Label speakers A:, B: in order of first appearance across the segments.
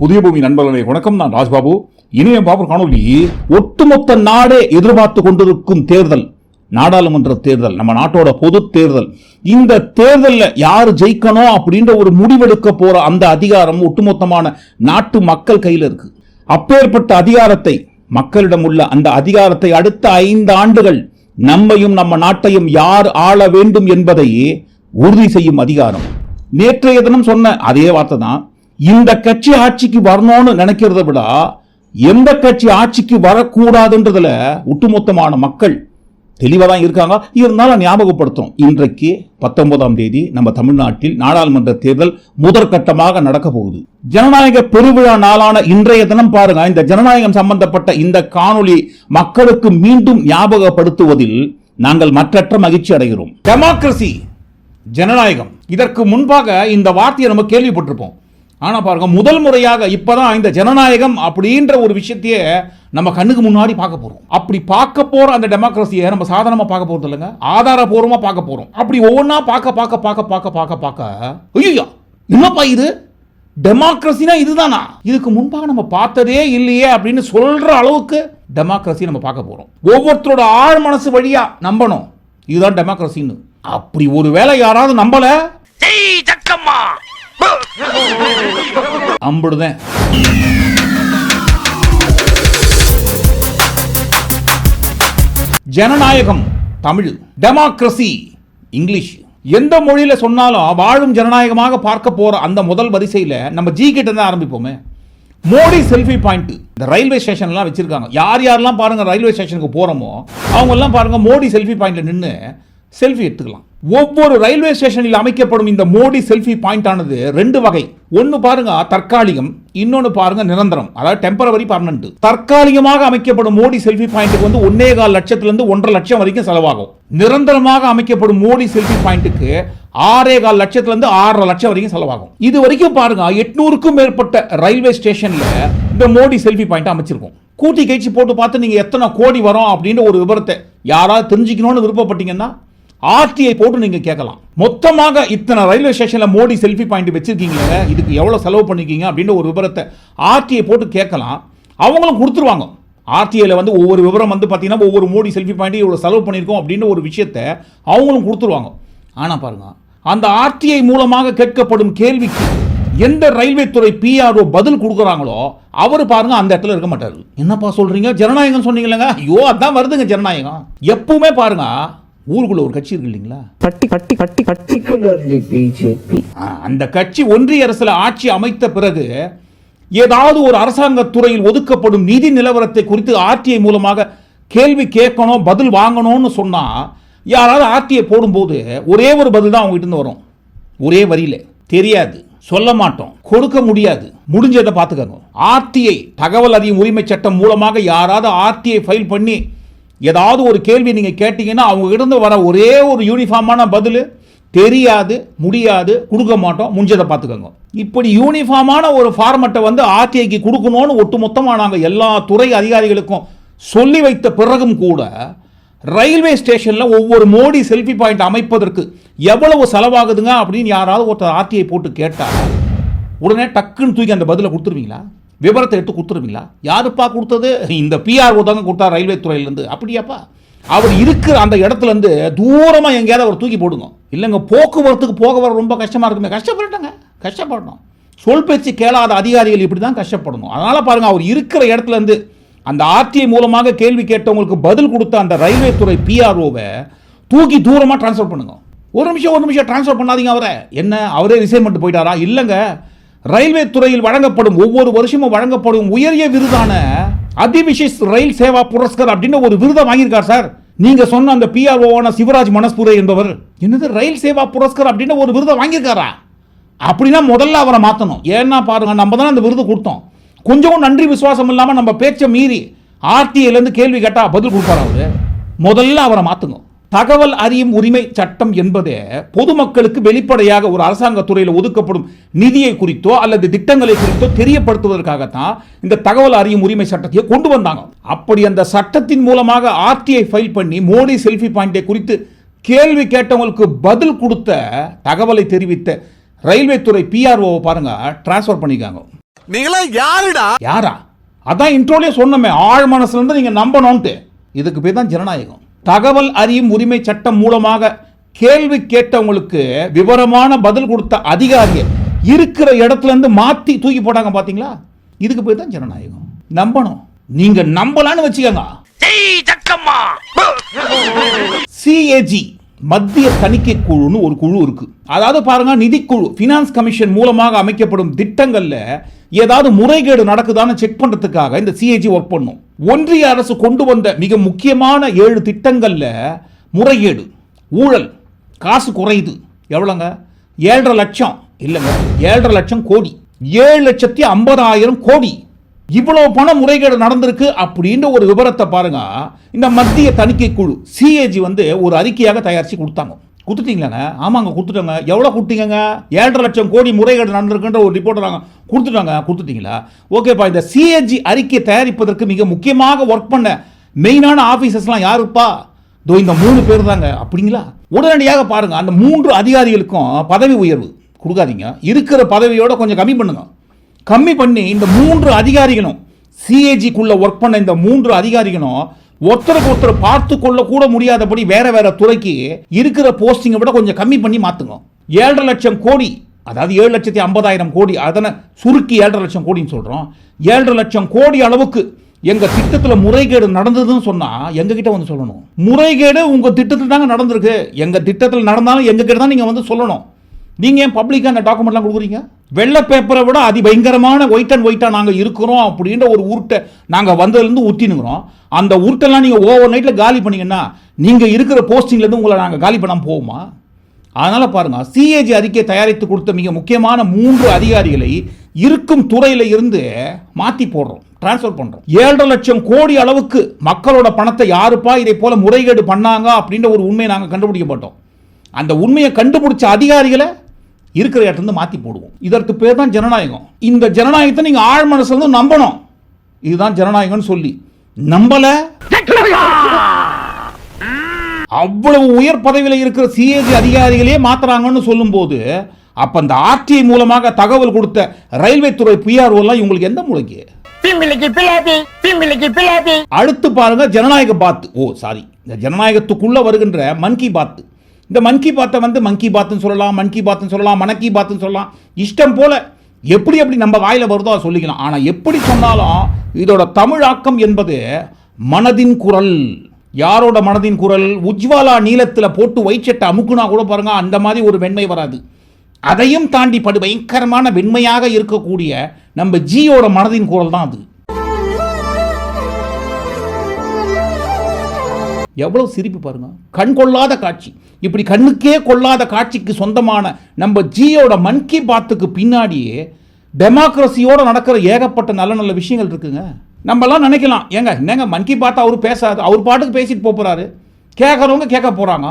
A: புதிய பூமி நண்பர்களே வணக்கம் நான் ராஜ்பாபு. இணைய பாபு காணொலி ஒட்டுமொத்த நாடே எதிர்பார்த்து கொண்டிருக்கும் தேர்தல் நாடாளுமன்ற தேர்தல் நம்ம நாட்டோட பொது தேர்தல். இந்த தேர்தலில் யார் ஜெயிக்கணும் அப்படின்ற ஒரு முடிவெடுக்க போற அந்த அதிகாரம் ஒட்டுமொத்தமான நாட்டு மக்கள் கையில் இருக்கு. அப்பேற்பட்ட அதிகாரத்தை மக்களிடம் உள்ள அந்த அதிகாரத்தை அடுத்த ஐந்து ஆண்டுகள் நம்மையும் நம்ம நாட்டையும் யார் ஆள வேண்டும் என்பதை உறுதி செய்யும் அதிகாரம். நேற்றைய தினம் சொன்ன அதே வார்த்தை தான் இந்த கட்சி ஆட்சிக்கு வரணும்னு நினைக்கிறத விட எந்த கட்சி ஆட்சிக்கு வரக்கூடாதுன்றதுல ஒட்டுமொத்தமான மக்கள் தெளிவாக தான் இருக்காங்க. இருந்தாலும் ஞாபகப்படுத்தும். இன்றைக்கு பத்தொன்பதாம் தேதி நம்ம தமிழ்நாட்டில் நாடாளுமன்ற தேர்தல் முதற்கட்டமாக நடக்க போகுது. ஜனநாயக பெருவிழா நாளான இன்றைய தினம் பாருங்க. இந்த ஜனநாயகம் சம்பந்தப்பட்ட இந்த காணொளி மக்களுக்கு மீண்டும் ஞாபகப்படுத்துவதில் நாங்கள் மற்றற்ற மகிழ்ச்சி அடைகிறோம். டெமோக்ரசி ஜனநாயகம். இதற்கு முன்பாக இந்த வார்த்தையை நம்ம கேள்விப்பட்டிருப்போம். ஆனால் பாருங்க முதல் முறையாக இப்பதான் இந்த ஜனநாயகம் அப்படின்ற ஒரு விஷயத்தையே நம்ம கண்ணுக்கு முன்னாடி பார்க்க போகிறோம் அப்படி பார்க்க போகிற அந்த டெமோக்ரஸியை நம்ம சாதாரணமாக பார்க்க போகிறது இல்லைங்க. ஆதாரபூர்வமாக பார்க்க போகிறோம் அப்படி ஒவ்வொன்றா பார்க்க பார்க்க பார்க்க பார்க்க பார்க்க பார்க்க ஐயோ என்னப்பா இது? டெமோக்ரஸினா இதுதானா? இதுக்கு முன்பாக நம்ம பார்த்ததே இல்லையே அப்படின்னு சொல்கிற அளவுக்கு டெமோக்ரஸி நம்ம பார்க்க போகிறோம் ஒவ்வொருத்தரோட ஆழ் மனசு வழியாக நம்பணும். இதுதான் டெமோக்ரஸின்னு அப்படி ஒரு வேளை யாராவது நம்பலை? அம்புடுதேன். ஜனநாயகம் தமிழ். டெமோக்ரசி இங்கிலீஷ் எந்த மொழியில சொன்னாலும் வாழும் ஜனநாயகமாக பார்க்க போற அந்த முதல் வரிசையில் நம்ம ஜி கிட்ட தான் ஆரம்பிப்போமே. மோடி செல்ஃபி பாயிண்ட் இந்த ரயில்வே ஸ்டேஷன்லாம் வச்சிருக்காங்க. யார் யாரெல்லாம் பாருங்க ரயில்வே ஸ்டேஷனுக்கு போறோமோ அவங்க எல்லாம் பாருங்க மோடி செல்ஃபி பாயிண்ட்ல நின்று செல்ஃபி எடுத்துக்கலாம். ஒவ்வொரு ரயில்வே ஸ்டேஷனில் அமைக்கப்படும் இந்த மோடி செல்ஃபி பாயிண்ட் ஆனது ரெண்டு வகை. ஒன்று பாருங்க தற்காலிகம் இன்னொன்று பாருங்க நிரந்தரம். அதாவது டெம்பரவரி பர்மனன்ட் தற்காலிகமாக அமைக்கப்படும் மோடி செல்ஃபி பாயிண்ட்டுக்கு வந்து ஒன்னே கால் லட்சத்திலிருந்து ஒன்றரை லட்சம் வரைக்கும் செலவாகும். நிரந்தரமாக அமைக்கப்படும் மோடி செல்ஃபி பாயிண்ட்டுக்கு ஆறே கால் லட்சத்திலிருந்து ஆறரை லட்சம் வரைக்கும் செலவாகும். இது வரைக்கும் பாருங்க எட்நூறுக்கும் மேற்பட்ட ரயில்வே ஸ்டேஷன்ல இந்த மோடி செல்ஃபி பாயிண்ட் அமைச்சிருக்கோம். கூட்டி கழிச்சு போட்டு பார்த்து நீங்க எத்தனை கோடி வரும் அப்படின்ற ஒரு விவரத்தை யாராவது தெரிஞ்சுக்கணும்னு விருப்பப்பட்டீங்கன்னா ஆர்டிஐ போட்டு நீங்க கேட்கலாம். மொத்தமாக இத்தனை ரயில்வே ஸ்டேஷன்ல மோடி செல்ஃபி பாயிண்ட் வச்சிருக்கீங்க இதுக்கு எவ்வளவு செலவு பண்ணிருக்கீங்க அப்படின்ற ஒரு விவரத்தை ஆர்டிஐ போட்டு கேட்கலாம். அவங்களும் கொடுத்துருவாங்க. ஆர்டிஐல வந்து ஒவ்வொரு விவரம் வந்து பார்த்தீங்கன்னா ஒவ்வொரு மோடி செல்ஃபி பாயிண்ட் இவ்வளோ செலவு பண்ணியிருக்கோம் அப்படின்ற ஒரு விஷயத்த அவங்களும் கொடுத்துருவாங்க. ஆனால் பாருங்க அந்த ஆர்டிஐ மூலமாக கேட்கப்படும் கேள்விக்கு எந்த ரயில்வே துறை பிஆர்ஓ பதில் கொடுக்குறாங்களோ அவர் பாருங்க அந்த இடத்துல இருக்க மாட்டார். என்னப்பா சொல்றீங்க? ஜனநாயகம் சொன்னீங்களங்க ஐயோ அதான் வருதுங்க ஜனநாயகம். எப்பவுமே பாருங்க ஊருக்குள்ள ஒரு கட்சி இருக்கு இல்லைங்களா?
B: கட்டி கட்டி கட்டி கட்டிக்குள்ளது பிஜேபி
A: ஆ, அந்த கட்சி ஒன்றிய அரசுல ஆட்சி அமைத்த பிறகு ஏதாவது ஒரு அரசாங்க துறையில் ஒதுக்கப்படும் நிதி நிலவரத்தை குறித்து ஆர்டிஐ மூலமாக கேள்வி கேட்கணும் பதில் வாங்கணும்னு சொன்னா யாராவது ஆர்டிஐ போடும்போது ஒரே ஒரு பதில் தான் அவங்க இருந்து வரும். ஒரே வரியில தெரியாது சொல்ல மாட்டோம் கொடுக்க முடியாது. முடிஞ்சதை பார்த்துக்கோங்க. ஆர்டிஐ தகவல் அறியும் உரிமை சட்டம் மூலமாக யாராவது ஆர்டிஐ ஃபைல் பண்ணி ஏதாவது ஒரு கேள்வி நீங்கள் கேட்டிங்கன்னா அவங்ககிட்ட இருந்து வர ஒரே ஒரு யூனிஃபார்மான பதில் தெரியாது முடியாது கொடுக்க மாட்டோம் முடிஞ்சதை பார்த்துக்கோங்க. இப்படி யூனிஃபார்மான ஒரு ஃபார்மட்டை வந்து ஆர்டிஐக்கு கொடுக்கணும்னு ஒட்டுமொத்தமாக நாங்கள் எல்லா துறை அதிகாரிகளுக்கும் சொல்லி வைத்த பிறகும் கூட ரயில்வே ஸ்டேஷனில் ஒவ்வொரு மோடி செல்ஃபி பாயிண்ட் அமைப்பதற்கு எவ்வளவு செலவாகுதுங்க அப்படின்னு யாராவது ஒருத்தர் ஆர்டிஐ போட்டு கேட்டால் உடனே டக்குன்னு தூக்கி அந்த பதிலை கொடுத்துருவீங்களா? விவரத்தை எடுத்து கொடுத்துருவீங்களா? யாருப்பா கொடுத்தது? இந்த பிஆர்ஓ தாங்க கொடுத்தா ரயில்வே துறையிலேருந்து. அப்படியாப்பா? அவர் இருக்கிற அந்த இடத்துலேருந்து தூரமாக எங்கேயாவது அவர் தூக்கி போடுங்க. இல்லைங்க போக்குவரத்துக்கு போக வர ரொம்ப கஷ்டமாக இருக்குமே. கஷ்டப்பட்டுங்க கஷ்டப்படணும். சொல் பேச்சு கேளாத அதிகாரிகள் இப்படி தான் கஷ்டப்படணும். அதனால் பாருங்கள் அவர் இருக்கிற இடத்துலேருந்து அந்த ஆர்டிஐ மூலமாக கேள்வி கேட்டவங்களுக்கு பதில் கொடுத்த அந்த ரயில்வே துறை பிஆர்ஓவை தூக்கி தூரமாக ட்ரான்ஸ்ஃபர் பண்ணுங்க. ஒரு நிமிஷம் ஒரு நிமிஷம் ட்ரான்ஸ்ஃபர் பண்ணாதீங்க அவரை. என்ன அவரே ரிசைன்மெண்ட் போயிட்டாரா? இல்லைங்க. ரயில்வே துறையில் வழங்கப்படும் ஒவ்வொரு வருஷமும் வழங்கப்படும் உயரிய விருதான அதிவிசேஷ் ரயில் சேவா புரஸ்கர் அப்படின்னு ஒரு விருதை வாங்கியிருக்கார் சார். நீங்க சொன்ன அந்த பிஆர்ஓவான சிவராஜ் மனஸ்புரே என்பவர் என்னது ரயில் சேவா புரஸ்கர் அப்படின்னு ஒரு விருதை வாங்கியிருக்காரா? அப்படின்னா முதல்ல அவரை மாற்றணும் ஏன்னா பாருங்க நம்ம தான் அந்த விருது கொடுத்தோம். கொஞ்சம் நன்றி விசுவாசம் இல்லாமல் நம்ம பேச்சை மீறி ஆர்டிஐலேருந்து கேள்வி கேட்டால் பதில் கொடுப்பார் அவரு? முதல்ல அவரை மாற்றுங்க தகவல் அறியும் உரிமை சட்டம் என்பதே பொதுமக்களுக்கு வெளிப்படையாக ஒரு அரசாங்க துறையில் ஒதுக்கப்படும் நிதியை குறித்தோ அல்லது திட்டங்களை குறித்தோ தெரியப்படுத்துவதற்காகத்தான் இந்த தகவல் அறியும் உரிமை சட்டத்தை கொண்டு வந்தாங்க. அப்படி அந்த சட்டத்தின் மூலமாக ஆர்டிஐ ஃபைல் பண்ணி மோடி செல்ஃபி பாயிண்டை குறித்து கேள்வி கேட்டவங்களுக்கு பதில் கொடுத்த தகவலை தெரிவித்த ரயில்வே துறை பிஆர்ஓவை பாருங்க டிரான்ஸ்ஃபர் பண்ணிக்காங்க.
C: நீங்களா யாருடா?
A: யாரா? அதான் இன்ட்ரோலயே சொன்னமே ஆழ் மனசுல இருந்து நீங்க நம்பணும்ட்டு. இதுக்கு பேர் தான் ஜனநாயகம். தகவல் அறியும் உரிமை சட்டம் மூலமாக கேள்வி கேட்டவங்களுக்கு விவரமான பதில் கொடுத்த அதிகாரியை இருக்கிற இடத்துல இருந்து மாத்தி தூக்கி போட்டாங்க பாத்தீங்களா? இதுக்கு பேர் தான் ஜனநாயகம். நம்பணும். நீங்க நம்பலான்னு வச்சுக்கோங்க. சிஏஜி மத்திய தணிக்கை குழுன்னு ஒரு குழு இருக்கு. அதாவது பாருங்க நிதிக்குழு ஃபினான்ஸ் கமிஷன் மூலமாக அமைக்கப்படும் திட்டங்கள்ல ஏதாவது முறைகேடு நடக்குதான்னு செக் பண்றதுக்காக இந்த சிஏஜி ஒர்க் பண்ணும். ஒன்றிய அரசு கொண்டு வந்த மிக முக்கியமான ஏழு திட்டங்களில் முறைகேடு ஊழல் காசு குறையுது. எவ்வளோங்க? ஏழரை லட்சம். இல்லைங்க ஏழரை லட்சம் கோடி. ஏழு லட்சத்தி ஐம்பதாயிரம் கோடி. இவ்வளோ பண முறைகேடு நடந்திருக்கு அப்படின்ற ஒரு விவரத்தை பாருங்க. இந்த மத்திய தணிக்கை குழு சிஏஜி வந்து ஒரு அறிக்கையாக தயாரித்து கொடுத்தாங்க. கொடுத்துட்டீங்களாங்க? ஆமாங்க கொடுத்துட்டோங்க. எவ்வளோ கொடுத்தீங்கங்க? ஏழரை லட்சம் கோடி முறைகேடு நடந்திருக்குன்ற ஒரு ரிப்போர்ட் நாங்கள் கொடுத்துட்டாங்க. கொடுத்துட்டீங்களா? ஓகேப்பா இந்த சிஏஜி அறிக்கை தயாரிப்பதற்கு மிக முக்கியமாக ஒர்க் பண்ண மெயினான ஆஃபீஸர்ஸ்லாம் யாருப்பா? இதோ இந்த மூணு பேர் தாங்க அப்படிங்களா? உடனடியாக பாருங்க அந்த மூன்று அதிகாரிகளுக்கும் பதவி உயர்வு. கொடுக்காதீங்க. இருக்கிற பதவியோட கொஞ்சம் கம்மி பண்ணுங்க. கம்மி பண்ணி இந்த மூன்று அதிகாரிகளும் சிஏஜிக்குள்ளே ஒர்க் பண்ண இந்த மூன்று அதிகாரிகளும் ஒருத்தருக்கு ஒருத்தர் பார்த்து கொள்ள கூட முடியாதபடி வேற வேற துறைக்கு இருக்கிற போஸ்டிங்கை விட கொஞ்சம் கம்மி பண்ணி மாத்துங்க. ஏழரை லட்சம் கோடி அதாவது ஏழு லட்சத்தி ஐம்பதாயிரம் கோடி அதனை சுருக்கி ஏழரை லட்சம் கோடின்னு சொல்றோம். ஏழரை லட்சம் கோடி அளவுக்கு எங்க திட்டத்தில் முறைகேடு நடந்ததுன்னு சொன்னா எங்க கிட்ட வந்து சொல்லணும். முறைகேடு உங்க திட்டத்தில் தாங்க நடந்திருக்கு. எங்க திட்டத்தில் நடந்தாலும் எங்க கிட்ட தான் நீங்க வந்து சொல்லணும். நீங்கள் ஏன் பப்ளிக்காக அந்த டாக்குமெண்ட்லாம் கொடுக்குறீங்க? வெள்ளை பேப்பரை விட அதிபயங்கரமான ஒயிட் அண்ட் ஒயிட்டாக நாங்கள் இருக்கிறோம் அப்படின்ற ஒரு உருட்டை நாங்கள் வந்ததுலேருந்து ஊற்றினுங்கிறோம் அந்த உருட்டெல்லாம் நீங்கள் ஓவர் நைட்டில் காலி பண்ணீங்கன்னா நீங்கள் இருக்கிற போஸ்டிங்லேருந்து உங்களை நாங்கள் காலி பண்ணாம போவோமா? அதனால் பாருங்கள் சிஏஜி அறிக்கை தயாரித்து கொடுத்த மிக முக்கியமான மூன்று அதிகாரிகளை இருக்கும் துறையில் இருந்து மாற்றி போடுறோம் டிரான்ஸ்ஃபர் பண்ணுறோம் ஏழரை லட்சம் கோடி அளவுக்கு மக்களோட பணத்தை யாருப்பா இதை போல் முறைகேடு பண்ணாங்க அப்படின்ற ஒரு உண்மையை நாங்கள் கண்டுபிடிக்கப்பட்டோம். அந்த உண்மையை கண்டுபிடிச்ச அதிகாரிகளை இருக்கிற இடத்துல இருந்து மாத்தி போடுவோம். இதற்கு பேர் தான் ஜனநாயகம். இந்த ஜனநாயகத்தை நீங்க ஆழ் மனசுல இருந்து நம்பணும். இதுதான் ஜனநாயகம்னு சொல்லி. நம்பல? அவ்வளவு உயர் பதவியில் இருக்கிற சிஏஜி அதிகாரிகளே மாத்துறாங்கன்னு சொல்லும்போது அப்ப அந்த ஆர்டிஐ மூலமாக தகவல் கொடுத்த ரயில்வே துறை பிஆர்ஓ எல்லாம் இவங்களுக்கு எந்த மூளைக்கு? அடுத்து பாருங்க ஜனநாயக பாத். ஓ சாரி இந்த ஜனநாயகத்துக்குள்ள வருகின்ற மன் கி பாத். இந்த மன்கி பாத்தை வந்து மன்கி பாத்துன்னு பாத்னு சொல்லலாம் மன்கி பாத்துன்னு பாத்னு சொல்லலாம் மணக்கி பாத்துன்னு பாத்னு சொல்லலாம். இஷ்டம் போல எப்படி எப்படி நம்ம வாயில வருதோ அதை சொல்லிக்கலாம். ஆனால் எப்படி சொன்னாலும் இதோட தமிழாக்கம் என்பது மனதின் குரல். யாரோட மனதின் குரல்? உஜ்வாலா நீளத்தில் போட்டு வைச்சட்டை அமுக்குனா கூட பாருங்க அந்த மாதிரி ஒரு வெண்மை வராது. அதையும் தாண்டி படு பயங்கரமான வெண்மையாக இருக்கக்கூடிய நம்ம ஜியோட மனதின் குரல் தான் அது. எவ்வளவு சிரிப்பு பாருங்க. கண் கொள்ளாத காட்சி. இப்படி கண்ணுக்கே கொள்ளாத காட்சிக்கு சொந்தமான நம்ம ஜியோட மன் கி பாத்துக்கு பின்னாடியே டெமோக்ரஸியோடு நடக்கிற ஏகப்பட்ட நல்ல நல்ல விஷயங்கள் இருக்குங்க. நம்மலாம் நினைக்கலாம் ஏங்க என்னங்க மன் கி பாத் அவர் பேசாது அவர் பாட்டுக்கு பேசிட்டு போகிறாரு கேட்குறவங்க கேட்க போகிறாங்க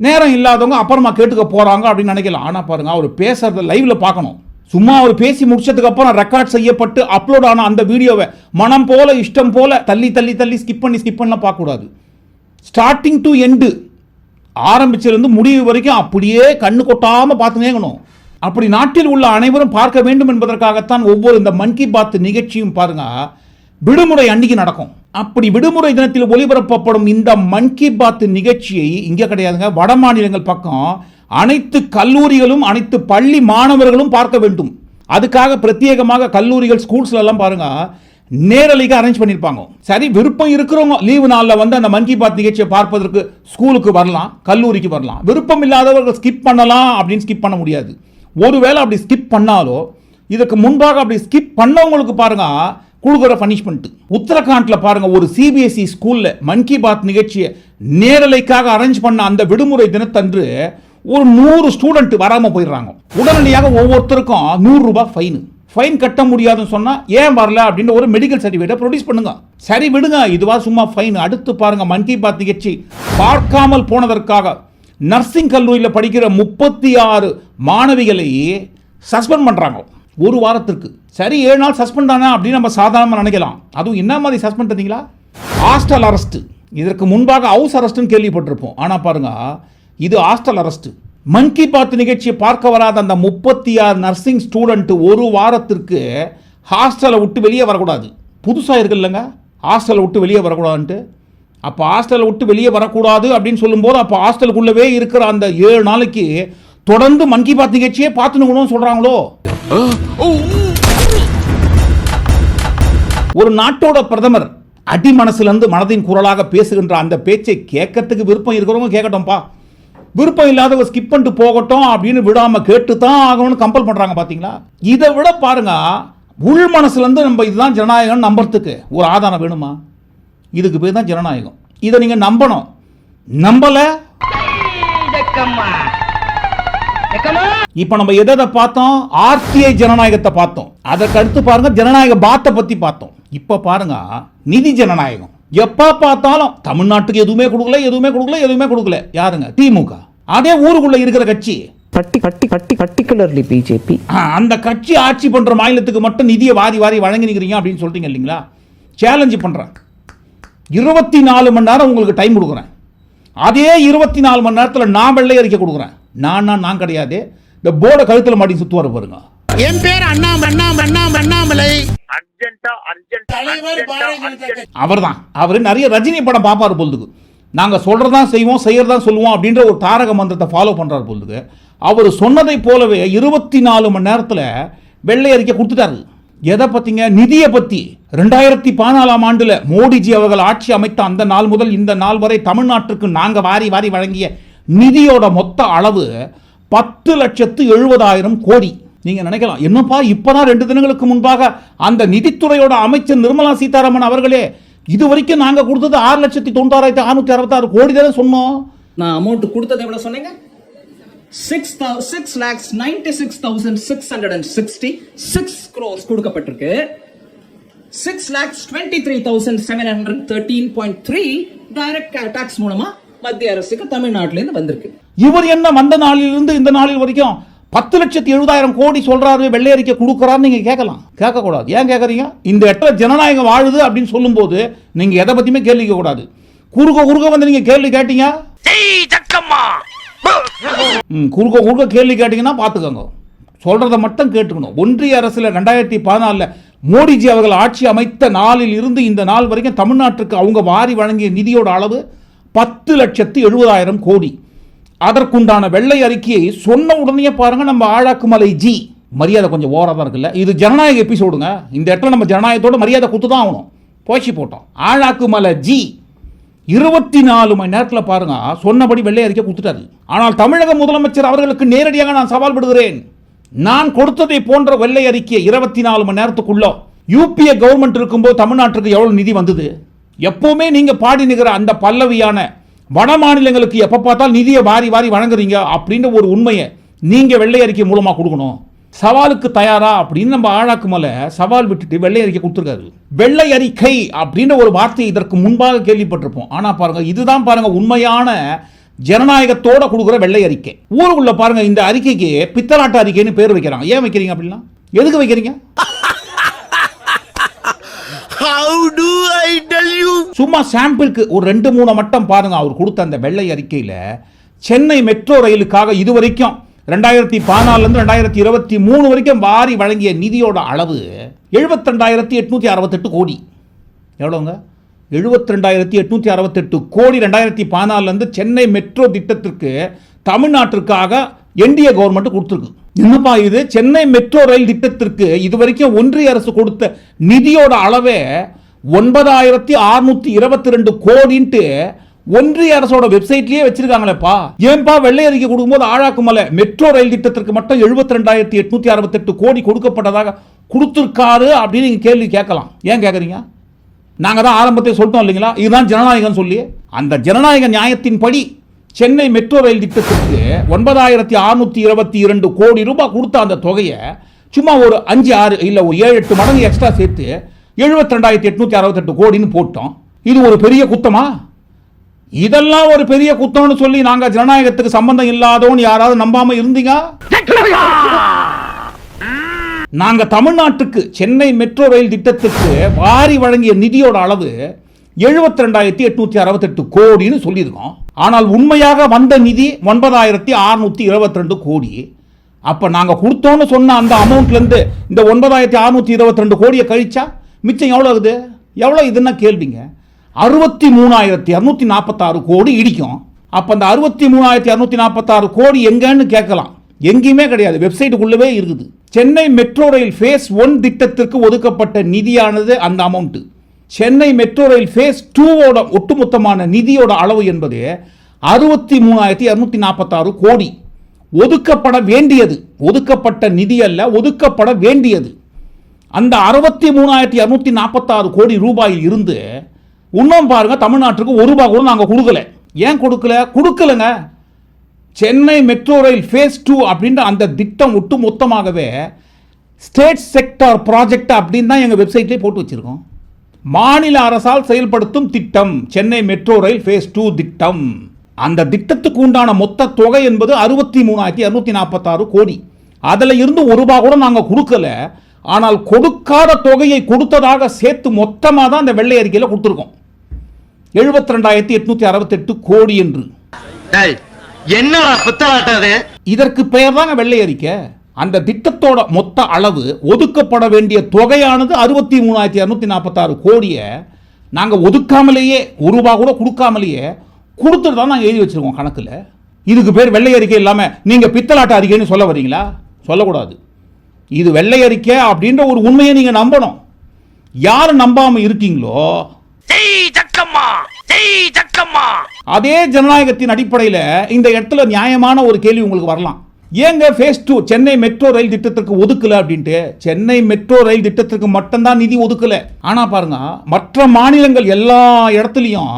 A: நேரம் இல்லாதவங்க அப்புறமா கேட்டுக்க போகிறாங்க அப்படின்னு நினைக்கலாம். ஆனால் பாருங்கள் அவர் பேசுகிறத லைவில் பார்க்கணும் சும்மா அவர் பேசி முடிச்சதுக்கப்புறம் ரெக்கார்ட் செய்யப்பட்டு அப்லோட் ஆன அந்த வீடியோவை மனம் போல இஷ்டம் போல தள்ளி தள்ளி தள்ளி ஸ்கிப் பண்ணி ஸ்கிப் பண்ணலாம் பார்க்கக்கூடாது ஸ்டார்டிங் டு எண்டு ஆரம்பிச்சிருந்து முடிவு வரைக்கும் அப்படியே கண்ணு கொட்டாமல் பார்த்துனேங்கணும் அப்படி நாட்டில் உள்ள அனைவரும் பார்க்க வேண்டும் என்பதற்காகத்தான் ஒவ்வொரு இந்த மன் கி பாத் நிகழ்ச்சியும் பாருங்க. விடுமுறை அன்னைக்கு நடக்கும். அப்படி விடுமுறை தினத்தில் ஒளிபரப்பப்படும் இந்த மன் கி பாத் நிகழ்ச்சியை இங்கே கிடையாதுங்க வட மாநிலங்கள் பக்கம் அனைத்து கல்லூரிகளும் அனைத்து பள்ளி மாணவர்களும் பார்க்க வேண்டும். அதுக்காக பிரத்யேகமாக கல்லூரிகள் ஸ்கூல்ஸ்லாம் பாருங்கள் நேரலைக்கு அரேஞ்ச் பண்ணியிருப்பாங்க சரி விருப்பம் இருக்கிறவங்க லீவு நாளில் வந்து அந்த மன் கி பாத் நிகழ்ச்சியை பார்ப்பதற்கு ஸ்கூலுக்கு வரலாம் கல்லூரிக்கு வரலாம். விருப்பம் இல்லாதவர்கள் ஸ்கிப் பண்ணலாம் அப்படின்னு ஸ்கிப் பண்ண முடியாது. ஒருவேளை அப்படி ஸ்கிப் பண்ணாலோ இதுக்கு முன்பாக அப்படி ஸ்கிப் பண்ணவங்களுக்கு பாருங்க கொடுக்குற பனிஷ்மெண்ட் உத்தரகாண்டில் பாருங்க ஒரு சிபிஎஸ்இ ஸ்கூலில் மன் கி பாத் நிகழ்ச்சியை நேரலைக்காக அரேஞ்ச் பண்ண அந்த விடுமுறை தினத்தன்று ஒரு நூறு ஸ்டூடெண்ட் வராமல் போயிடுறாங்க. உடனடியாக ஒவ்வொருத்தருக்கும் நூறுரூபா ஃபைனு ஃபைன் கட்ட முடியாதுன்னு சொன்னால் ஏன் வரல அப்படின்னு ஒரு மெடிக்கல் சர்டிஃபிகேட்டை ப்ரொடியூஸ் பண்ணுங்க. சரி விடுங்க இதுவா சும்மா ஃபைன் அடுத்து பாருங்க மன் கி பாத் நிகழ்ச்சி. பார்க்காமல் போனதற்காக நர்சிங் கல்லூரியில் படிக்கிற முப்பத்தி ஆறு மாணவிகளை சஸ்பெண்ட் பண்ணுறாங்க ஒரு வாரத்திற்கு. சரி ஏழு நாள் சஸ்பெண்ட் ஆனா அப்படின்னு நம்ம சாதாரணமாக நினைக்கலாம். அதுவும் என்ன மாதிரி சஸ்பெண்ட் பண்ணீங்களா ஹாஸ்டல் அரெஸ்ட்டு இதற்கு முன்பாக ஹவுஸ் அரெஸ்ட்டுன்னு கேள்விப்பட்டிருப்போம். ஆனால் பாருங்க இது ஹாஸ்டல் அரெஸ்ட்டு மன் கி பாத் நிகழ்ச்சியை பார்க்க வராத அந்த முப்பத்தி ஆறு நர்சிங் ஸ்டூடெண்ட் ஒரு வாரத்திற்கு ஹாஸ்டலை விட்டு வெளியே வரக்கூடாது. புதுசாக இருக்கு இல்லைங்க? ஹாஸ்டலை விட்டு வெளியே வரக்கூடாதுன்ட்டு. அப்போ ஹாஸ்டலை விட்டு வெளியே வரக்கூடாது அப்படின்னு சொல்லும்போது அப்போ ஹாஸ்டலுக்குள்ளவே இருக்கிற அந்த ஏழு நாளைக்கு தொடர்ந்து மன் கி பாத் நிகழ்ச்சியே பார்த்துணுக்கணும்னு சொல்கிறாங்களோ ஒரு நாட்டோட பிரதமர் அடி மனசுலேருந்து மனதின் குரலாக பேசுகின்ற அந்த பேச்சை கேட்கறதுக்கு விருப்பம் இருக்கிறவங்க கேட்கட்டும்ப்பா. விருப்பம் இல்லாதவங்க ஸ்கிப் பண்ணிட்டு போகட்டும் அப்படின்னு விடாம கேட்டு தான் ஆகணும்னு கம்பல் பண்றாங்க பார்த்தீங்களா இதை விட பாருங்க உள் மனசுலேருந்து நம்ம இதுதான் ஜனநாயகம் நம்புறதுக்கு ஒரு ஆதாரம் வேணுமா? இதுக்கு பேர் தான் ஜனநாயகம். இதை நீங்க நம்பணும். நம்பலை.
D: இப்போ
A: இப்ப நம்ம எதை எதை பார்த்தோம்? ஆர்டிஐ ஜனநாயகத்தை பார்த்தோம். அதற்கு அடுத்து பாருங்க ஜனநாயக பாத்தை பத்தி பார்த்தோம். இப்போ பாருங்க நிதி ஜனநாயகம். எப்போ பார்த்தாலும் தமிழ்நாட்டுக்கு எதுவுமே கொடுக்கல எதுவுமே கொடுக்கல எதுவுமே கொடுக்கல. யாருங்க? திமுக. அதே ஊருக்குள்ள இருக்கிற கட்சி.
B: பட்டி பட்டி பட்டி பர்டிகுலர்லி பிஜேபி.
A: ஆ, அந்த கட்சி ஆட்சி பண்ற மாநிலத்துக்கு மட்டும் நிதியை வாரி வாரி வழங்கி நிற்கிறீங்க அப்படின்னு சொல்லிட்டீங்க இல்லைங்களா? சேலஞ்சு பண்றேன். இருபத்தி நாலு மணி நேரம் உங்களுக்கு டைம் கொடுக்குறேன். அதே இருபத்தி நாலு மணி நேரத்தில் நான் வெள்ளை அறிக்கை கொடுக்குறேன். நான் நான் நான் கிடையாது. இந்த போர்டை கழுத்தில் மாட்டி சுற்றுவார் பாருங்க.
C: என் பேர் அண்ணாம அண்ணாம அண்ணாம அண்ணாமலை.
A: அவர்தான். அவர் நிறைய ரஜினி படம் பார்ப்பாரு பொழுதுக்கு. நாங்கள் சொல்கிறதான் செய்வோம் செய்கிறதான் சொல்லுவோம் அப்படின்ற ஒரு தாரக மந்திரத்தை ஃபாலோ பண்ணுறார் பொழுது அவர் சொன்னதை போலவே இருபத்தி நாலு மணி நேரத்தில் வெள்ளை அறிக்கை கொடுத்துட்டாரு. எதை பற்றிங்க நிதியை பற்றி ரெண்டாயிரத்தி பதினாலாம் ஆண்டில் மோடிஜி அவர்கள் ஆட்சி அமைத்த அந்த நாள் முதல் இந்த நாள் வரை தமிழ்நாட்டிற்கு நாங்கள் வாரி வாரி வழங்கிய நிதியோட மொத்த அளவு பத்து லட்சத்து எழுபதாயிரம் கோடி. நீங்கள் நினைக்கலாம் என்னப்பா இப்பதான் ரெண்டு தினங்களுக்கு முன்பாக அந்த நிதித்துறையோட அமைச்சர் நிர்மலா சீதாராமன் அவர்களே இது வரைக்கும் நாங்க கொடுத்தது ஆறு லட்சத்தி தொண்ணூறாயிரத்தி அறுநூத்தி அறுபத்தாறு கோடி தானே சொன்னோம்.
E: நான் அமௌண்ட் கொடுத்தது எவ்வளவு சொன்னீங்க? Six six lakhs ninety six thousand six hundred and sixty six crores கொடுக்கப்பட்டிருக்கு. Six lakhs twenty three thousand seven hundred thirteen point three direct tax மூலமா மத்திய அரசுக்கு தமிழ்நாட்டில இருந்து வந்திருக்கு.
A: இவர் என்ன வந்த நாளிலிருந்து இந்த நாளில் வரைக்கும் பத்து லட்சத்தி எழுபதாயிரம் கோடி சொல்றாரு வெள்ளை அறிக்கை கொடுக்குறாரு நீங்க கேட்கலாம். கேட்கக்கூடாது. ஏன் கேட்குறீங்க? இந்த இடத்துல ஜனநாயகம் வாழுது அப்படின்னு சொல்லும்போது நீங்க எதை பத்தியுமே கேள்வி கூடாது குறுக்க குறுக்க வந்து நீங்க கேள்வி கேட்டீங்க? குறுக்க குறுக்க கேள்வி கேட்டீங்கன்னா பார்த்துக்கோங்க. சொல்றதை மட்டும் கேட்டுக்கணும். ஒன்றிய அரசில் ரெண்டாயிரத்தி பதினாலில் மோடிஜி அவர்கள் ஆட்சி அமைத்த நாளில் இருந்து இந்த நாள் வரைக்கும் தமிழ்நாட்டுக்கு அவங்க வாரி வழங்கிய நிதியோட அளவு பத்து லட்சத்து எழுபதாயிரம் கோடி. அதற்குண்டான வெள்ளை அறிக்கையை சொன்ன உடனே பாருங்க நம்ம ஆழாக்குமலை ஜி. மரியாதை கொஞ்சம் ஓவராக தான் இருக்குல்ல. இது ஜனநாயக எபிசோடுங்க. இந்த இடத்துல நம்ம ஜனநாயகத்தோட மரியாதை கொடுத்து தான் ஆகணும். போச்சி போட்டோம். ஆழாக்குமலை ஜி. இருபத்தி நாலு மணி நேரத்தில் பாருங்க சொன்னபடி வெள்ளை அறிக்கை கொடுத்துட்டாரு. ஆனால் தமிழக முதலமைச்சர் அவர்களுக்கு நேரடியாக நான் சவால் விடுகிறேன். நான் கொடுத்ததை போன்ற வெள்ளை அறிக்கை இருபத்தி நாலு மணி நேரத்துக்குள்ள யூபிஏ கவர்மெண்ட் இருக்கும்போது தமிழ்நாட்டுக்கு எவ்வளோ நிதி வந்தது? எப்போவுமே நீங்கள் பாடி நிற்கிற அந்த பல்லவியான வட மாநிலங்களுக்கு எப்ப பார்த்தாலும் நிதியை வாரி வாரி வழங்குறீங்க அப்படின்ற ஒரு உண்மையை நீங்க வெள்ளை அறிக்கை மூலமா கொடுக்கணும். சவாலுக்கு தயாரா அப்படின்னு நம்ம ஆழாக்குமல சவால் விட்டுட்டு வெள்ளை அறிக்கை கொடுத்துருக்காரு. வெள்ளை அறிக்கை அப்படின்ற ஒரு வார்த்தையை இதற்கு முன்பாக கேள்விப்பட்டிருப்போம். ஆனா பாருங்க இதுதான் பாருங்க உண்மையான ஜனநாயகத்தோட கொடுக்குற வெள்ளை அறிக்கை. ஊருக்குள்ள பாருங்க இந்த அறிக்கைக்கு பித்தலாட்டு அறிக்கைன்னு பேர் வைக்கிறாங்க. ஏன் வைக்கிறீங்க அப்படின்னா? எதுக்கு வைக்கிறீங்க?
C: How do I tell you
A: சும்மா சாம்பிளுக்கு ஒரு ரெண்டு மூணு மட்டம் பாருங்க. அவர் கொடுத்த அந்த வெள்ளை அறிக்கையில் சென்னை மெட்ரோ ரயிலுக்காக இது வரைக்கும் ரெண்டாயிரத்தி பதினாலுலேருந்து ரெண்டாயிரத்தி இருபத்தி மூணு வரைக்கும் வாரி வழங்கிய நிதியோட அளவு எழுபத்தி எட்நூற்றி எட்நூத்தி அறுபத்தெட்டு கோடி. எவ்வளோங்க எழுபத்தி ரெண்டாயிரத்தி எட்நூத்தி அறுபத்தெட்டு கோடி ரெண்டாயிரத்தி பதினாலுலேருந்து சென்னை மெட்ரோ திட்டத்திற்கு தமிழ்நாட்டிற்காக என்டிஏ கவர்மெண்ட் கொடுத்துருக்கு. என்னப்பா இது? சென்னை மெட்ரோ ரயில் திட்டத்திற்கு இதுவரைக்கும் ஒன்றிய அரசு கொடுத்த நிதியோட அளவே ஒன்பதாயிரத்தி அறுநூத்தி இருபத்தி ரெண்டு கோடின்ட்டு ஒன்றிய அரசோட வெப்சைட்லயே வச்சிருக்காங்களேப்பா. ஏன்பா வெள்ளை அறிக்கை கொடுக்கும்போது ஆழாக்குமலை மெட்ரோ ரயில் திட்டத்திற்கு மட்டும் எழுபத்தி ரெண்டாயிரத்தி எட்நூத்தி அறுபத்தெட்டு கோடி கொடுக்கப்பட்டதாக கொடுத்துருக்காரு அப்படின்னு நீங்க கேள்வி கேட்கலாம். ஏன் கேட்குறீங்க? நாங்க தான் ஆரம்பத்தை சொல்லிட்டோம் இல்லைங்களா? இதுதான் ஜனநாயகம் சொல்லி. அந்த ஜனநாயக நியாயத்தின்படி சென்னை மெட்ரோ ரயில் திட்டத்திற்கு ஒன்பதாயிரத்தி அறுநூத்தி இருபத்தி இரண்டு கோடி ரூபாய் கொடுத்த அந்த தொகையை சும்மா ஒரு அஞ்சு ஆறு இல்லை ஒரு ஏழு எட்டு மடங்கு எக்ஸ்ட்ரா சேர்த்து எழுபத்தி ரெண்டாயிரத்தி எட்நூத்தி அறுபத்தெட்டு கோடின்னு போட்டோம். இது ஒரு பெரிய குத்தமா? இதெல்லாம் ஒரு பெரிய குத்தம்னு சொல்லி நாங்க ஜனநாயகத்துக்கு சம்பந்தம் இல்லாதோன்னு யாராவது நம்பாம இருந்தீங்க? நாங்க தமிழ்நாட்டுக்கு சென்னை மெட்ரோ ரயில் திட்டத்துக்கு வாரி வழங்கிய நிதியோட அளவு எழுபத்தி ரெண்டாயிரத்தி எட்நூத்தி அறுபத்தெட்டு கோடின்னு சொல்லியிருக்கோம். ஆனால் உண்மையாக வந்த நிதி ஒன்பதாயிரத்தி அறுநூத்தி இருபத்தி ரெண்டு கோடி. அப்ப நாங்க கொடுத்தோம்னு சொன்ன அந்த அமௌண்ட்ல இருந்து இந்த ஒன்பதாயிரத்தி அறுநூத்தி இருபத்தி ரெண்டு கோடியை கழிச்சா? மிச்சம் எவ்வளோ ஆகுது? எவ்வளோ இதுன்னா கேள்விங்க. அறுபத்தி மூணாயிரத்தி இரநூத்தி நாற்பத்தாறு கோடி இடிக்கும். அப்போ அந்த அறுபத்தி மூணாயிரத்தி இரநூத்தி நாற்பத்தாறு கோடி எங்கன்னு கேட்கலாம். எங்கேயுமே கிடையாது. வெப்சைட்டுக்குள்ளவே இருக்குது. Chennai metro rail phase one திட்டத்திற்கு ஒதுக்கப்பட்ட நிதியானது அந்த amount Chennai metro rail phase டூவோட ஒட்டுமொத்தமான நிதியோட அளவு என்பது அறுபத்தி மூணாயிரத்தி இரநூத்தி நாற்பத்தாறு கோடி. ஒதுக்கப்பட வேண்டியது. ஒதுக்கப்பட்ட நிதி அல்ல ஒதுக்கப்பட வேண்டியது. அந்த அறுபத்தி மூணாயிரத்தி இரநூத்தி நாற்பத்தாறு கோடி ரூபாயில் இருந்து இன்னும் பாருங்கள் தமிழ்நாட்டுக்கு ஒரு ரூபாய் கூட நாங்கள் கொடுக்கல. ஏன் கொடுக்கல? கொடுக்கலங்க. Chennai metro rail phase two அப்படின்ற அந்த திட்டம் ஒட்டு மொத்தமாகவே ஸ்டேட் செக்டார் ப்ராஜெக்ட் அப்படின்னு தான் எங்கள் வெப்சைட்லேயே போட்டு வச்சுருக்கோம். மாநில அரசால் செயல்படுத்தும் திட்டம் Chennai metro rail phase two திட்டம். அந்த திட்டத்துக்கு உண்டான மொத்த தொகை என்பது அறுபத்தி மூணாயிரத்தி இரநூத்தி நாற்பத்தாறு கோடி. அதில் இருந்து ஒரு ரூபா கூட நாங்கள் கொடுக்கல. ஆனால் கொடுக்காத தொகையை கொடுத்ததாக சேர்த்து மொத்தமாக தான் அந்த வெள்ளை அறிக்கையில் கொடுத்துருக்கோம். எழுபத்தி ரெண்டாயிரத்தி எட்நூத்தி அறுபத்தெட்டு கோடி என்று.
D: என்னடா புத்தலாட்டம் அது?
A: இதற்கு பெயர் தாங்க வெள்ளை அறிக்கை. அந்த திட்டத்தோட மொத்த அளவு ஒதுக்கப்பட வேண்டிய தொகையானது அறுபத்தி மூணாயிரத்தி இரநூத்தி நாற்பத்தாறு கோடியை நாங்கள் ஒதுக்காமலேயே ஒரு ரூபா கூட கொடுக்காமலேயே கொடுத்துட்டு தான் நாங்கள் எழுதி வச்சிருக்கோம் கணக்கில். இதுக்கு பேர் வெள்ளை அறிக்கை இல்லாமல் நீங்கள் பித்தலாட்ட அறிக்கைன்னு சொல்ல வரீங்களா? சொல்லக்கூடாது. இது வெள்ளை அறிக்கை அப்படின்ற ஒரு உண்மையை நீங்கள் நம்பணும். யார் நம்பாமல் இருக்கீங்களோ
D: ஜெய் ஜக்கம்மா! ஜெய் ஜக்கம்மா!
A: அதே ஜனநாயகத்தின் அடிப்படையில் இந்த இடத்துல நியாயமான ஒரு கேள்வி உங்களுக்கு வரலாம். ஏங்க phase two Chennai metro rail திட்டத்திற்கு ஒதுக்கல அப்படின்ட்டு? சென்னை மெட்ரோ ரயில் திட்டத்திற்கு மட்டும்தான் நிதி ஒதுக்கல. ஆனா பாருங்க மற்ற மாநிலங்கள் எல்லா இடத்துலையும்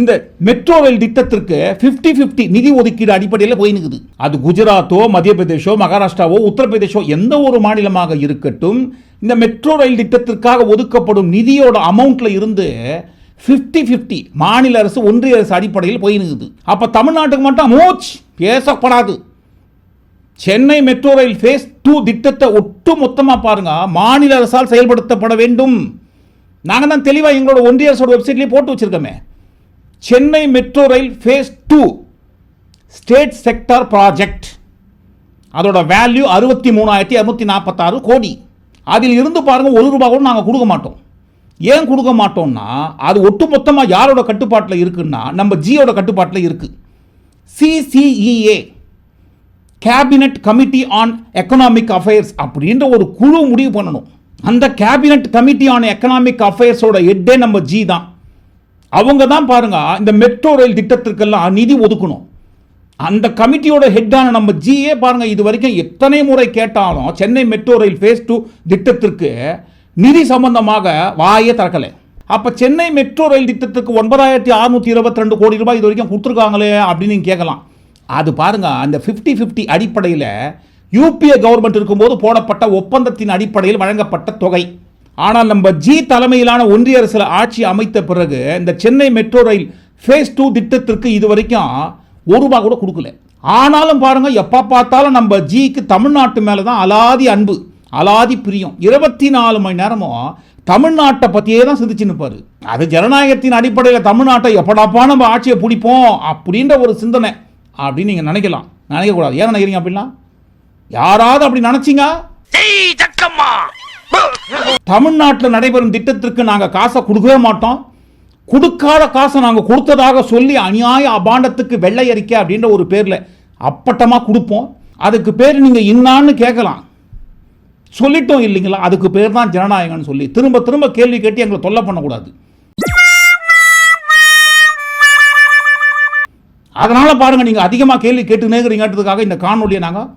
A: இந்த மெட்ரோ ரயில் திட்டத்திற்கு 50 50 நிதி ஒதுக்கீடு அடிப்படையில் போயினுக்குது அது குஜராத்தோ மத்திய பிரதேஷோ மகாராஷ்டிராவோ உத்தரப்பிரதேஷோ எந்த ஒரு மாநிலமாக இருக்கட்டும் இந்த மெட்ரோ ரயில் திட்டத்திற்காக ஒதுக்கப்படும் நிதியோட அமௌண்ட்ல இருந்து 50 50 மாநில அரசு ஒன்றிய அரசு அடிப்படையில் போயினுக்குது அப்போ தமிழ்நாட்டுக்கு மட்டும் மோச் பேசப்படாது. Chennai metro rail phase two திட்டத்தை ஒட்டு மொத்தமாக பாருங்க. மாநில அரசால் செயல்படுத்தப்பட வேண்டும். நாங்கள் தான் தெளிவாக எங்களோட ஒன்றிய அரசோட வெப்சைட்லேயே போட்டு வச்சிருக்கோமே. Chennai metro rail phase two state sector project அதோட வேல்யூ அறுபத்தி மூணாயிரத்தி இரநூத்தி நாற்பத்தாறு கோடி. அதில் இருந்து பாருங்கள் ஒரு ரூபா கூட நாங்கள் கொடுக்க மாட்டோம். ஏன் கொடுக்க மாட்டோம்னா அது ஒட்டுமொத்தமாக யாரோட கட்டுப்பாட்டில் இருக்குன்னா நம்ம ஜியோட கட்டுப்பாட்டில் இருக்குது CCEA cabinet committee on economic affairs அப்படின்ற ஒரு குழு முடிவு பண்ணணும். அந்த கேபினட் கமிட்டி ஆன் எக்கனாமிக் அஃபேர்ஸோட ஹெட்டே நம்ம ஜி தான். அவங்க தான் பாருங்க இந்த மெட்ரோ ரயில் திட்டத்திற்கெல்லாம் நிதி ஒதுக்கணும். அந்த கமிட்டியோட ஹெட்டான நம்ம ஜிஏ பாருங்க இது வரைக்கும் எத்தனை முறை கேட்டாலும் Chennai metro rail phase two திட்டத்திற்கு நிதி சம்பந்தமாக வாயே திறக்கலை. அப்போ சென்னை மெட்ரோ ரயில் திட்டத்துக்கு ஒன்பதாயிரத்தி அறுநூற்றி இருபத்தி ரெண்டு கோடி ரூபாய் இது வரைக்கும் கொடுத்துருக்காங்களே அப்படின்னு நீங்கள் கேட்கலாம். அது பாருங்க அந்த 50 50 அடிப்படையில் யூபிஏ கவர்மெண்ட் இருக்கும்போது போடப்பட்ட ஒப்பந்தத்தின் அடிப்படையில் வழங்கப்பட்ட தொகை. ஆனால் நம்ம ஜி தலைமையிலான ஒன்றிய அரசில் ஆட்சி அமைத்த பிறகு இந்த Chennai metro rail phase two திட்டத்திற்கு இது வரைக்கும் ஒரு ரூபா கூட கொடுக்கல. ஆனாலும் பாருங்கள் எப்போ பார்த்தாலும் நம்ம ஜிக்கு தமிழ்நாட்டு மேலே தான் அலாதி அன்பு அலாதி பிரியம். இருபத்தி நாலு மணி நேரமும் தமிழ்நாட்டை பற்றியே தான் சிந்திச்சு நிற்பாரு அது ஜனநாயகத்தின் அடிப்படையில் தமிழ்நாட்டை எப்படாப்பா நம்ம ஆட்சியை பிடிப்போம் அப்படின்ற ஒரு சிந்தனை அப்படின்னு நீங்கள் நினைக்கலாம். நினைக்கக்கூடாது. ஏன் நினைக்கிறீங்க அப்படின்னா? யாராவது அப்படி நினச்சிங்க? தமிழ்நாட்டில் நடைபெறும் திட்டத்திற்கு நாங்கள் காசை கொடுக்கவே மாட்டோம். கொடுக்காத காசை நாங்கள் கொடுத்ததாக சொல்லி அநியாய அபாண்டத்துக்கு வெள்ளை அறிக்கை அப்படின்ற ஒரு பேரில் அப்பட்டமாக கொடுப்போம். அதுக்கு பேர் நீங்கள் இன்னான்னு கேட்கலாம். சொல்லிட்டோம் இல்லைங்களா? அதுக்கு பேர் தான் ஜனநாயகம்னு சொல்லி. திரும்ப திரும்ப கேள்வி கேட்டு எங்களை தொல்லை பண்ணக்கூடாது. அதனால் பாருங்கள் நீங்கள் அதிகமாக கேள்வி கேட்டு இந்த காணொலியை நாங்கள்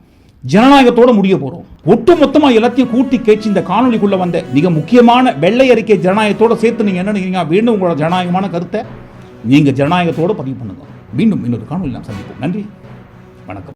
A: ஜனநாயகத்தோட முடிய போகிறோம் ஒட்டு எல்லாத்தையும் கூட்டி கேச்சு இந்த காணொலிக்குள்ளே வந்த மிக முக்கியமான வெள்ளை அறிக்கை ஜனநாயகத்தோட சேர்த்து நீங்கள் என்ன நினைக்கிறீங்க? வேண்டும் உங்களோட ஜனநாயகமான கருத்தை நீங்கள் ஜனநாயகத்தோட பதிவு பண்ணுங்க. மீண்டும் இன்னொரு காணொலி நாம் சந்திப்போம். நன்றி. வணக்கம்.